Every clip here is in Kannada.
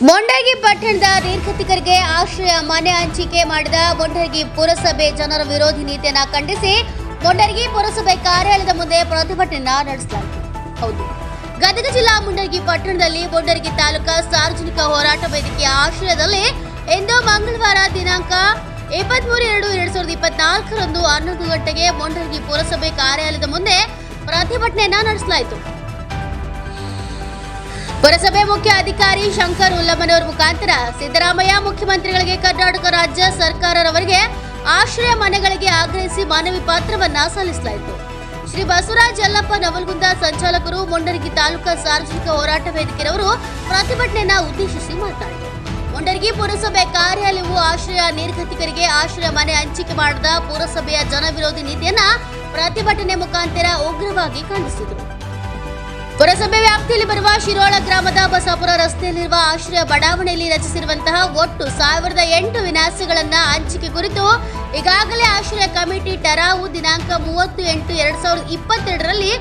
ಮೊಂಡಗಿ ಪಟ್ಟಣದ ನಿರ್ಗತಿಕರಿಗೆ ಆಶ್ರಯ ಮನೆ ಹಂಚಿಕೆ ಮಾಡಿದ ಮೊಂಡರ್ಗಿ ಪುರಸಭೆ ಜನರ ವಿರೋಧಿ ನೀತಿಯನ್ನು ಖಂಡಿಸಿ ಮೊಂಡರಗಿ ಪುರಸಭೆ ಕಾರ್ಯಾಲಯದ ಮುಂದೆ ಪ್ರತಿಭಟನೆ ನಡೆಸಲಾಯಿತು ಹೌದು. ಗದಗ ಜಿಲ್ಲಾ ಮುಂಡರ್ಗಿ ಪಟ್ಟಣದಲ್ಲಿ ಮೊಂಡರಗಿ ತಾಲೂಕಾ ಸಾರ್ವಜನಿಕ ಹೋರಾಟ ವೇದಿಕೆಯ ಆಶ್ರಯದಲ್ಲಿ ಇಂದು ಮಂಗಳವಾರ ದಿನಾಂಕ ಇಪ್ಪತ್ಮೂರು ಎರಡು ಎರಡ್ ಸಾವಿರದ ಇಪ್ಪತ್ನಾಲ್ಕರಂದು ಹನ್ನೊಂದು ಗಂಟೆಗೆ ಮೊಂಡರ್ಗಿ ಪುರಸಭೆ ಕಾರ್ಯಾಲಯದ ಮುಂದೆ ಪ್ರತಿಭಟನೆಯನ್ನು ನಡೆಸಲಾಯಿತು. ಪುರಸಭೆ ಮುಖ್ಯ ಅಧಿಕಾರಿ ಶಂಕರ್ ಉಲ್ಲಮ್ಮನವರ ಮುಖಾಂತರ ಸಿದ್ದರಾಮಯ್ಯ ಮುಖ್ಯಮಂತ್ರಿಗಳಿಗೆ ಕರ್ನಾಟಕ ರಾಜ್ಯ ಸರ್ಕಾರರವರಿಗೆ ಆಶ್ರಯ ಮನೆಗಳಿಗೆ ಆಗ್ರಹಿಸಿ ಮನವಿ ಪತ್ರವನ್ನ ಸಲ್ಲಿಸಲಾಯಿತು. ಶ್ರೀ ಬಸವರಾಜ್ ಯಲ್ಲಪ್ಪ ನವಲ್ಗುಂದ ಸಂಚಾಲಕರು ಮುಂಡರಗಿ ತಾಲೂಕಾ ಸಾರ್ವಜನಿಕ ಹೋರಾಟ ವೇದಿಕೆಯವರು ಪ್ರತಿಭಟನೆಯನ್ನ ಉದ್ದೇಶಿಸಿ ಮಾತನಾಡಿದರು. ಮುಂಡರಗಿ ಪುರಸಭೆ ಕಾರ್ಯಾಲಯವು ಆಶ್ರಯ ನಿರ್ಗತಿಕರಿಗೆ ಆಶ್ರಯ ಮನೆ ಹಂಚಿಕೆ ಮಾಡಿದ ಪುರಸಭೆಯ ಜನವಿರೋಧಿ ನೀತಿಯನ್ನ ಪ್ರತಿಭಟನೆ ಮುಖಾಂತರ ಉಗ್ರವಾಗಿ ಖಂಡಿಸಿದರು. ಪುರಸಭೆ ವ್ಯಾಪ್ತಿಯಲ್ಲಿ ಬರುವ ಶಿರೋಳ ಗ್ರಾಮದ ಬಸಾಪುರ ರಸ್ತೆಯಲ್ಲಿರುವ ಆಶ್ರಯ ಬಡಾವಣೆಯಲ್ಲಿ ರಚಿಸಿರುವಂತಹ ಒಟ್ಟು ಸಾವಿರದ ಎಂಟು ವಿನ್ಯಾಸಗಳನ್ನ ಹಂಚಿಕೆ ಕುರಿತು ಈಗಾಗಲೇ ಆಶ್ರಯ ಕಮಿಟಿ ಟರಾವು ದಿನಾಂಕ ಮೂವತ್ತು ಎಂಟು ಎರಡ್ ಸಾವಿರದ ಇಪ್ಪತ್ತೆರಡರಲ್ಲಿ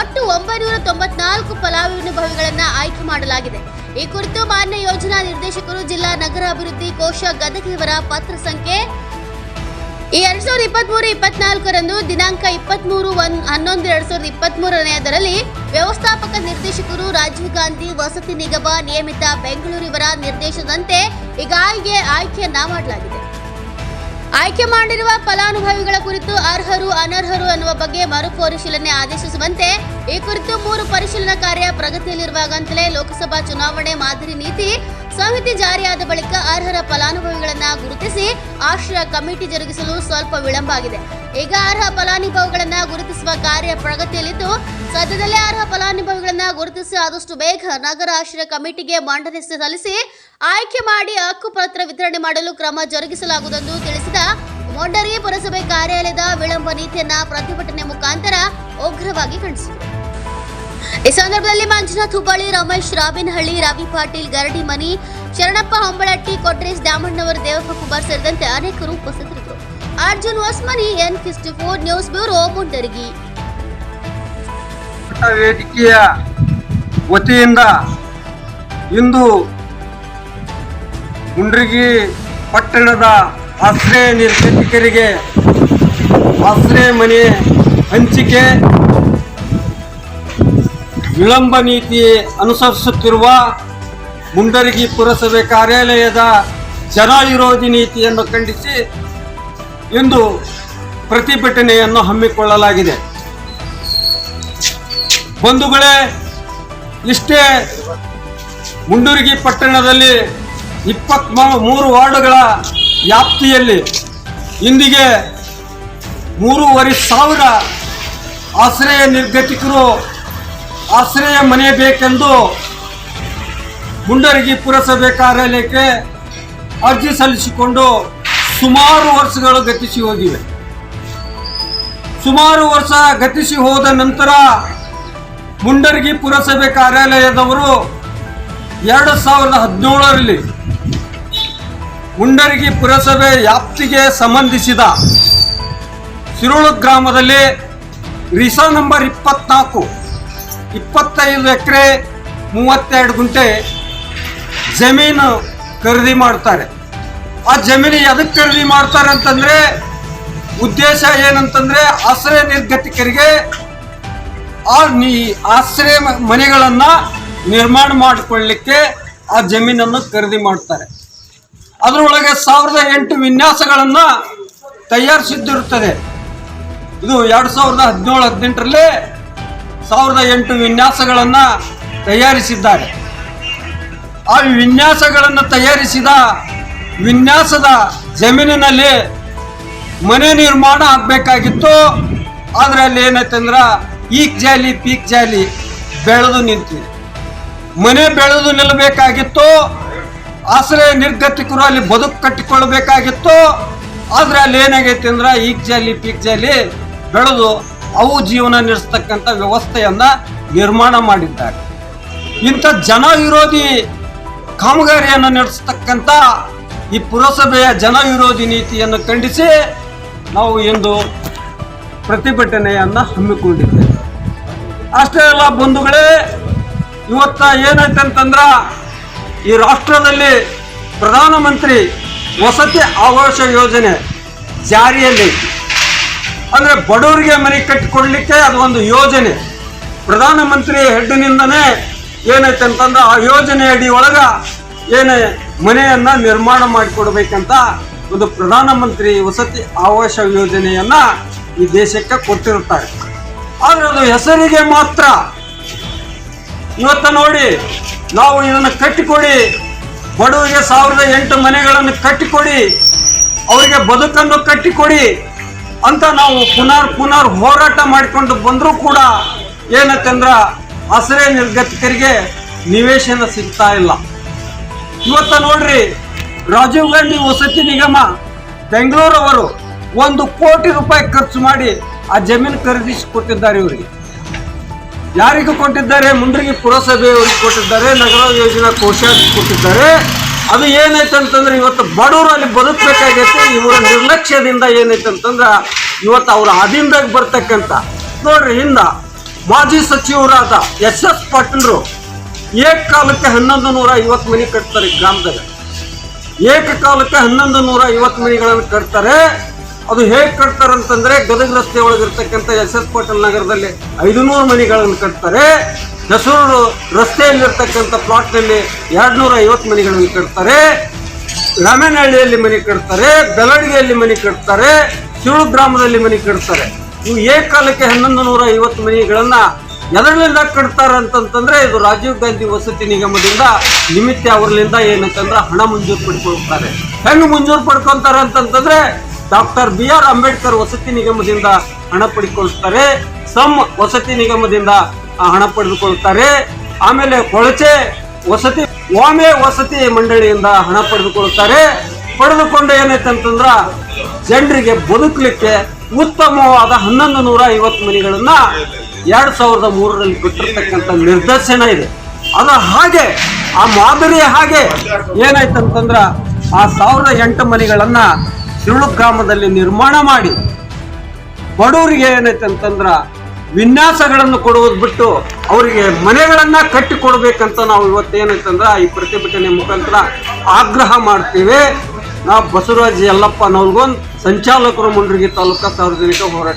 ಒಟ್ಟು ಒಂಬೈನೂರ ತೊಂಬತ್ನಾಲ್ಕು ಫಲಾನುಭವಿಗಳನ್ನ ಆಯ್ಕೆ ಮಾಡಲಾಗಿದೆ. ಈ ಕುರಿತು ಮಾನ್ಯ ಯೋಜನಾ ನಿರ್ದೇಶಕರು ಜಿಲ್ಲಾ ನಗರ ಅಭಿವೃದ್ಧಿ ಕೋಶ ಗದಗಿಯವರ ಪತ್ರ ಸಂಖ್ಯೆ ಈ ಎರಡ್ ಸಾವಿರದ ಇಪ್ಪತ್ಮೂರು, ಇಪ್ಪತ್ನಾಲ್ಕರಂದು ದಿನಾಂಕ ಇಪ್ಪತ್ಮೂರು ಒನ್ ಹನ್ನೊಂದು ಎರಡ್ ಸಾವಿರದ ಇಪ್ಪತ್ಮೂರನೆಯದರಲ್ಲಿ ವ್ಯವಸ್ಥಾಪಕ ನಿರ್ದೇಶಕರು ರಾಜೀವ್ ಗಾಂಧಿ, ವಸತಿ ನಿಗಮ, ನಿಯಮಿತ ಬೆಂಗಳೂರಿವರ ನಿರ್ದೇಶನದಂತೆ ಈಗಾಗಲೇ ಆಯ್ಕೆಯನ್ನ ಮಾಡಲಾಗಿದೆ ಆಯ್ಕೆ ಮಾಡಿರುವ ಫಲಾನುಭವಿಗಳ ಕುರಿತು ಅರ್ಹರು, ಅನರ್ಹರು ಅನ್ನುವ ಬಗ್ಗೆ ಮರುಪರಿಶೀಲನೆ ಆದೇಶಿಸುವಂತೆ ಈ ಕುರಿತು ಮೂರು ಪರಿಶೀಲನಾ ಕಾರ್ಯ ಪ್ರಗತಿಯಲ್ಲಿರುವಾಗಂತಲೇ ಲೋಕಸಭಾ ಚುನಾವಣೆ ಮಾದರಿ ನೀತಿ, ಸಂಹಿತೆ ಜಾರಿಯಾದ ಬಳಿಕ ಅರ್ಹರ ಫಲಾನುಭವಿಗಳನ್ನ ಗುರುತಿಸಿ ಆಶ್ರಯ ಕಮಿಟಿ ಜರುಗಿಸಲು ಸ್ವಲ್ಪ ವಿಳಂಬ ಆಗಿದೆ ಈಗ ಅರ್ಹ ಫಲಾನುಭವಿಗಳನ್ನ ಗುರುತಿಸುವ ಕಾರ್ಯ ಪ್ರಗತಿಯಲ್ಲಿದ್ದು, ಸದ್ಯದಲ್ಲೇ ಅರ್ಹ ಫಲಾನುಭವಿಗಳನ್ನ ಗುರುತಿಸಿ ಆದಷ್ಟು ಬೇಗ ನಗರ ಆಶ್ರಯ ಕಮಿಟಿಗೆ ಮಂಡನೆ ಸಲ್ಲಿಸಿ ಆಯ್ಕೆ ಮಾಡಿ ಹಕ್ಕುಪತ್ರ ವಿತರಣೆ ಮಾಡಲು ಕ್ರಮ ಜರುಗಿಸಲಾಗುವುದೆಂದು ತಿಳಿಸಿದ ಮೊಂಡರಿ ಪುರಸಭೆ ಕಾರ್ಯಾಲಯದ ವಿಳಂಬ ನೀತಿಯನ್ನ ಪ್ರತಿಭಟನೆ ಮುಖಾಂತರ ಉಗ್ರವಾಗಿ ಖಂಡಿಸಿದರು ಈ ಸಂದರ್ಭದಲ್ಲಿ ಮಂಜುನಾಥ್ ಹುಬ್ಬಳ್ಳಿ, ರಮೇಶ್ ರಾಬಿನಹಳ್ಳಿ ರವಿ ಪಾಟೀಲ್, ಗರಡಿ ಮನಿ, ಶರಣಪ್ಪ ಹೊಂಬಳಟ್ಟಿ, ಕೊಟ್ರೇಶ್ ದಾಮಣ್ಣವರ ದೇವಪ್ಪ ಕುಮಾರ್ ಸೇರಿದಂತೆ ಅನೇಕರು ಉಪಸ್ಥಿತರಿದ್ದರು. Arjun Hosmani, N fifty four news bureau Mundargi. ವೇದಿಕೆಯ ವತಿಯಿಂದ ಇಂದು ಮುಂಡ್ರಿಗಿ ಪಟ್ಟಣದ ಆಶ್ರಯ ನಿರ್ದೇಶಕರಿಗೆ ಆಶ್ರಯ ಮನೆ ಹಂಚಿಕೆ ವಿಳಂಬ ನೀತಿ ಅನುಸರಿಸುತ್ತಿರುವ ಮುಂಡರಗಿ ಪುರಸಭೆ ಕಾರ್ಯಾಲಯದ ಜನ ವಿರೋಧಿ ನೀತಿಯನ್ನು ಖಂಡಿಸಿ ಇಂದು ಪ್ರತಿಭಟನೆಯನ್ನು ಹಮ್ಮಿಕೊಳ್ಳಲಾಗಿದೆ. ಬಂಧುಗಳೇ ಇಷ್ಟೇ ಮುಂಡರಿಗಿ ಪಟ್ಟಣದಲ್ಲಿ ಇಪ್ಪತ್ತ್ ಮೂರು ವಾರ್ಡುಗಳ ವ್ಯಾಪ್ತಿಯಲ್ಲಿ ಇಂದಿಗೆ ಮೂರುವರೆ ಸಾವಿರ ಆಶ್ರಯ ನಿರ್ಗತಿಕರು ಆಶ್ರಯ ಮನೆ ಬೇಕೆಂದು ಮುಂಡರಗಿ ಪುರಸಭೆ ಕಾರ್ಯಾಲಯಕ್ಕೆ ಅರ್ಜಿ ಸಲ್ಲಿಸಿಕೊಂಡು ಸುಮಾರು ವರ್ಷಗಳು ಗತಿಸಿ ಹೋಗಿವೆ. ಸುಮಾರು ವರ್ಷ ಗತಿಸಿ ಹೋದ ನಂತರ ಮುಂಡರ್ಗಿ ಪುರಸಭೆ ಕಾರ್ಯಾಲಯದವರು ಎರಡು ಸಾವಿರದ ಹದಿನೇಳರಲ್ಲಿ ಮುಂಡರ್ಗಿ ಪುರಸಭೆ ವ್ಯಾಪ್ತಿಗೆ ಸಂಬಂಧಿಸಿದ ಸಿರುಳು ಗ್ರಾಮದಲ್ಲಿ ರಿಸಾ ನಂಬರ್ ಇಪ್ಪತ್ನಾಲ್ಕು ಇಪ್ಪತ್ತೈದು ಎಕರೆ, ಮೂವತ್ತೆರಡು ಗುಂಟೆ ಜಮೀನು ಖರೀದಿ ಮಾಡ್ತಾರೆ. ಆ ಜಮೀನು ಎದಕ್ಕೆ ಖರೀದಿ ಮಾಡ್ತಾರೆ ಅಂತಂದರೆ, ಉದ್ದೇಶ ಏನಂತಂದರೆ ಆಶ್ರಯ ನಿರ್ಗತಿಕರಿಗೆ ಆ ನೀ ಆಶ್ರಯ ಮನೆಗಳನ್ನು ನಿರ್ಮಾಣ ಮಾಡಿಕೊಳ್ಳಿಕ್ಕೆ ಆ ಜಮೀನನ್ನು ಖರೀದಿ ಮಾಡ್ತಾರೆ. ಅದರೊಳಗೆ ಸಾವಿರದ ಎಂಟು ವಿನ್ಯಾಸಗಳನ್ನು ತಯಾರಿಸಿದ್ದಿರುತ್ತದೆ. ಇದು ಎರಡು ಸಾವಿರದ ಹದಿನೇಳು, ಹದಿನೆಂಟರಲ್ಲಿ ಸಾವಿರದ ಎಂಟು ವಿನ್ಯಾಸಗಳನ್ನು ತಯಾರಿಸಿದ್ದಾರೆ. ಆ ವಿನ್ಯಾಸಗಳನ್ನು ತಯಾರಿಸಿದ ವಿನ್ಯಾಸದ ಜಮೀನಿನಲ್ಲಿ ಮನೆ ನಿರ್ಮಾಣ ಆಗಬೇಕಾಗಿತ್ತು. ಆದರೆ ಅಲ್ಲಿ ಏನಾಯ್ತಂದ್ರೆ ಈಕ್ ಜಾಲಿ, ಪೀಕ್ ಜಾಲಿ ಬೆಳೆದು ನಿಂತಿದೆ. ಮನೆ ಬೆಳೆದು ನಿಲ್ಲಬೇಕಾಗಿತ್ತು. ಆಶ್ರಯ ನಿರ್ಗತಿಕರು ಅಲ್ಲಿ ಬದುಕು ಕಟ್ಟಿಕೊಳ್ಳಬೇಕಾಗಿತ್ತು. ಆದರೆ ಅಲ್ಲಿ ಏನಾಗೈತೆ ಅಂದ್ರೆ ಈಕ್ ಜಾಲಿ, ಪೀಕ್ ಜಾಲಿ ಬೆಳೆದು ಅವು ಜೀವನ ನಡೆಸ್ತಕ್ಕಂಥ ವ್ಯವಸ್ಥೆಯನ್ನ ನಿರ್ಮಾಣ ಮಾಡಿದ್ದಾರೆ. ಇಂಥ ಜನ ವಿರೋಧಿ ಕಾಮಗಾರಿಯನ್ನು ನಡೆಸ್ತಕ್ಕಂಥ ಈ ಪುರಸಭೆಯ ಜನ ವಿರೋಧಿ ನೀತಿಯನ್ನು ಖಂಡಿಸಿ ನಾವು ಇಂದು ಪ್ರತಿಭಟನೆಯನ್ನು ಹಮ್ಮಿಕೊಂಡಿದ್ದೇವೆ. ಅಷ್ಟೇ ಅಲ್ಲ ಬಂಧುಗಳೇ, ಇವತ್ತ ಏನೈತೆ ಅಂತಂದ್ರ ಈ ರಾಷ್ಟ್ರದಲ್ಲಿ ಪ್ರಧಾನಮಂತ್ರಿ ವಸತಿ ಆವಾಸ ಯೋಜನೆ ಜಾರಿಯಲ್ಲಿ ಅಂದ್ರೆ ಬಡವರಿಗೆ ಮನೆ ಕಟ್ಟಿಕೊಡ್ಲಿಕ್ಕೆ ಅದು ಒಂದು ಯೋಜನೆ. ಪ್ರಧಾನಮಂತ್ರಿ ಹೆಡ್ನಿಂದನೇ ಏನೈತೆ ಅಂತಂದ್ರೆ ಆ ಯೋಜನೆ ಅಡಿ ಒಳಗ ಏನು ಮನೆಯನ್ನ ನಿರ್ಮಾಣ ಮಾಡಿಕೊಡ್ಬೇಕಂತ ಒಂದು ಪ್ರಧಾನಮಂತ್ರಿ ವಸತಿ ಆವಾಸ ಯೋಜನೆಯನ್ನ ಈ ದೇಶಕ್ಕೆ ಕೊಟ್ಟಿರುತ್ತಾರೆ. ಆದ್ರೆ ಅದು ಹೆಸರಿಗೆ ಮಾತ್ರ. ಇವತ್ತ ನೋಡಿ, ನಾವು ಇದನ್ನು ಕಟ್ಟಿಕೊಡಿ, ಬಡವರಿಗೆ ಸಾವಿರದ ಎಂಟು ಮನೆಗಳನ್ನು ಕಟ್ಟಿಕೊಡಿ, ಅವರಿಗೆ ಬದುಕನ್ನು ಕಟ್ಟಿಕೊಡಿ ಅಂತ ನಾವು ಪುನರ್ ಪುನರ್ ಹೋರಾಟ ಮಾಡಿಕೊಂಡು ಬಂದರೂ ಕೂಡ ಏನತ್ತಂದ್ರ ಆಶ್ರಯ ನಿರ್ಗತಿಕರಿಗೆ ನಿವೇಶನ ಸಿಗ್ತಾ ಇಲ್ಲ. ಇವತ್ತ ನೋಡ್ರಿ ರಾಜೀವ್ ಗಾಂಧಿ ವಸತಿ ನಿಗಮ ಬೆಂಗಳೂರವರು ಒಂದು ಕೋಟಿ ರೂಪಾಯಿ ಖರ್ಚು ಮಾಡಿ ಆ ಜಮೀನು ಖರೀದಿಸಿ ಕೊಟ್ಟಿದ್ದಾರೆ ಇವರಿಗೆ. ಯಾರಿಗೂ ಕೊಟ್ಟಿದ್ದಾರೆ? ಮುಂಡ್ರಿಗೆ ಪುರಸಭೆಯವರಿಗೆ ಕೊಟ್ಟಿದ್ದಾರೆ, ನಗರ ಯೋಜನಾ ಕೋಶ ಕೊಟ್ಟಿದ್ದಾರೆ. ಅದು ಏನೈತೆ ಅಂತಂದ್ರೆ ಇವತ್ತು ಬಡವರು ಅಲ್ಲಿ ಬದುಕಬೇಕಾಗೈತೆ, ಇವರ ನಿರ್ಲಕ್ಷ್ಯದಿಂದ ಏನೈತೆ ಅಂತಂದ್ರೆ ಇವತ್ತು ಅವ್ರ ಅದಿಂದಾಗ ಬರ್ತಕ್ಕಂಥ ನೋಡ್ರಿ, ಹಿಂದ ಮಾಜಿ ಸಚಿವರಾದ ಎಸ್ ಎಸ್ ಪಾಟೀಲ್ರು ಏಕಕಾಲಕ್ಕೆ ಹನ್ನೊಂದು ನೂರ ಐವತ್ತು ಮನೆ ಕಟ್ತಾರೆ ಗ್ರಾಮದಾಗ. ಏಕಕಾಲಕ್ಕೆ ಹನ್ನೊಂದು ನೂರ ಐವತ್ತು ಮನೆಗಳನ್ನು ಕಟ್ತಾರೆ. ಅದು ಹೇಗೆ ಕಟ್ತಾರೆ ಅಂತಂದ್ರೆ ಗದಗ ರಸ್ತೆ ಒಳಗಿರ್ತಕ್ಕಂಥ ಎಸ್ ಎಸ್ ಪಾಟೀಲ್ ನಗರದಲ್ಲಿ ಐದುನೂರು ಮನೆಗಳನ್ನು ಕಟ್ತಾರೆ. ಹೆಸರು ರಸ್ತೆಯಲ್ಲಿರ್ತಕ್ಕಂಥ ಪ್ಲಾಟ್ನಲ್ಲಿ ಎರಡು ನೂರ ಐವತ್ತು ಮನೆಗಳನ್ನು ಕಟ್ತಾರೆ, ರಾಮೇನಹಳ್ಳಿಯಲ್ಲಿ ಮನೆ ಕಟ್ತಾರೆ ಬೆಲಡಿಗೆಯಲ್ಲಿ ಮನೆ ಕಟ್ತಾರೆ ಶಿವಳು ಗ್ರಾಮದಲ್ಲಿ ಮನೆ ಕಟ್ತಾರೆ. ಇವು ಏಕಾಲಕ್ಕೆ ಹನ್ನೊಂದು ನೂರ ಐವತ್ತು ಮನೆಗಳನ್ನ ಎದರಲ್ಲಿಂದ ಕಟ್ತಾರೆ ಅಂತಂತಂದ್ರೆ ಇದು ರಾಜೀವ್ ಗಾಂಧಿ ವಸತಿ ನಿಗಮದಿಂದ ನಿಮಿತ್ತ ಅವರಿಂದ ಏನಂತಂದ್ರೆ ಹಣ ಮಂಜೂರು ಪಡ್ಕೊಳ್ತಾರೆ. ಹೆಂಗ್ ಮಂಜೂರು ಪಡ್ಕೊಂತಾರೆ ಅಂತಂತಂದ್ರೆ ಡಾಕ್ಟರ್ ಬಿ ಆರ್ ಅಂಬೇಡ್ಕರ್ ವಸತಿ ನಿಗಮದಿಂದ ಹಣ ಪಡ್ಕೊಳ್ತಾರೆ. ಸಮ್ ವಸತಿ ನಿಗಮದಿಂದ ಹಣ ಪಡೆದುಕೊಳ್ಳುತ್ತಾರೆ. ಆಮೇಲೆ ಕೊಳಚೆ ವಸತಿ, ವಾಮೆ ವಸತಿ ಮಂಡಳಿಯಿಂದ ಹಣ ಪಡೆದುಕೊಳ್ಳುತ್ತಾರೆ. ಪಡೆದುಕೊಂಡು ಏನೈತೆ ಅಂತಂದ್ರ ಜನರಿಗೆ ಬದುಕಲಿಕ್ಕೆ ಉತ್ತಮವಾದ ಹನ್ನೊಂದು ನೂರ ಐವತ್ತು ಮನೆಗಳನ್ನ ಎರಡ್ ಸಾವಿರದ ಮೂರರಲ್ಲಿ ಕೊಟ್ಟಿರ್ತಕ್ಕಂಥ ನಿರ್ದೇಶನ ಇದೆ. ಅದು ಹಾಗೆ, ಆ ಮಾದರಿ ಹಾಗೆ ಏನಾಯ್ತಂತಂದ್ರೆ ಆ ಸಾವಿರದ ಎಂಟು ಮನೆಗಳನ್ನ ತಿರುಳು ಗ್ರಾಮದಲ್ಲಿ ನಿರ್ಮಾಣ ಮಾಡಿ. ಬಡವರಿಗೆ ಏನೈತೆ ಅಂತಂದ್ರ ವಿನ್ಯಾಸಗಳನ್ನು ಕೊಡುವುದು ಬಿಟ್ಟು ಅವರಿಗೆ ಮನೆಗಳನ್ನ ಕಟ್ಟಿ ಕೊಡಬೇಕಂತ ನಾವು ಇವತ್ತೇನಂತಂದ್ರೆ ಈ ಪ್ರತಿಭಟನೆ ಮುಖಾಂತರ ಆಗ್ರಹ ಮಾಡ್ತೀವಿ. ನಾವು ಬಸವರಾಜ್ ಯಲ್ಲಪ್ಪನವ್ರಿಗೊಂದು ಸಂಚಾಲಕರ ಸಂಚಾಲಕರು ಮುಂಡ್ರಿಗಿ ತಾಲೂಕಾ ಸಾರ್ವಜನಿಕ ಹೋರಾಟ